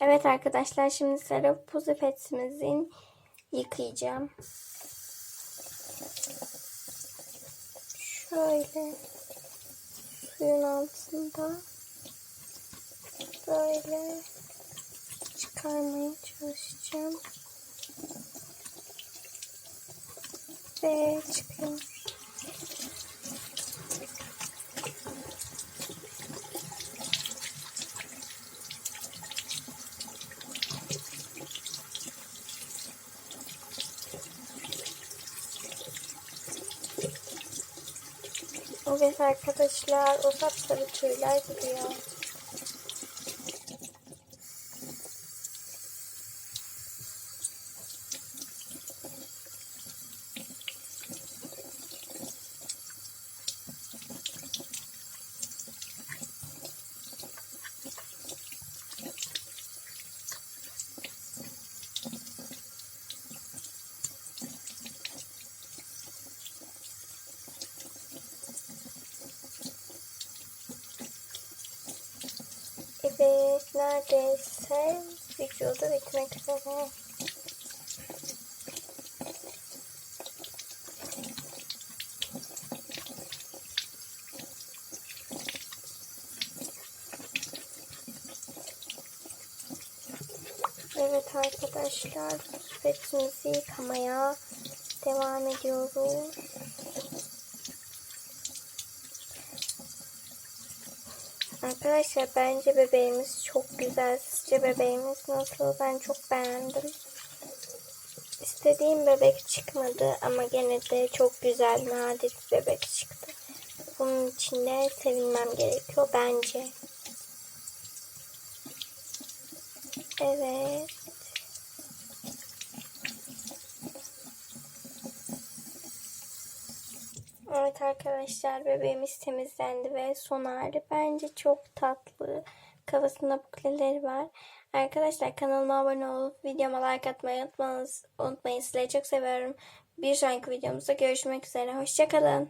Evet arkadaşlar şimdi sarı puzipetimizin yıkayacağım. Şöyle suyun altında böyle çıkarmaya çalışacağım. Ve çıkıyor. Evet arkadaşlar o sapsarı tüyler gidiyor. Evet neredeyse videoda bitmek üzere. Evet arkadaşlar sepetimizi yıkamaya devam ediyoruz. Arkadaşlar bence bebeğimiz çok güzel. Sizce bebeğimiz nasıl? Ben çok beğendim. İstediğim bebek çıkmadı ama gene de çok güzel nadir bir bebek çıktı. Bunun için de sevinmem gerekiyor bence. Evet. Evet arkadaşlar bebeğimiz temizlendi ve son hali bence çok tatlı. Kafasında bukleleri var. Arkadaşlar kanalıma abone olup videoma like atmayı unutmayın. unutmayın. Sizleri çok seviyorum. Bir sonraki videomuzda görüşmek üzere. Hoşçakalın.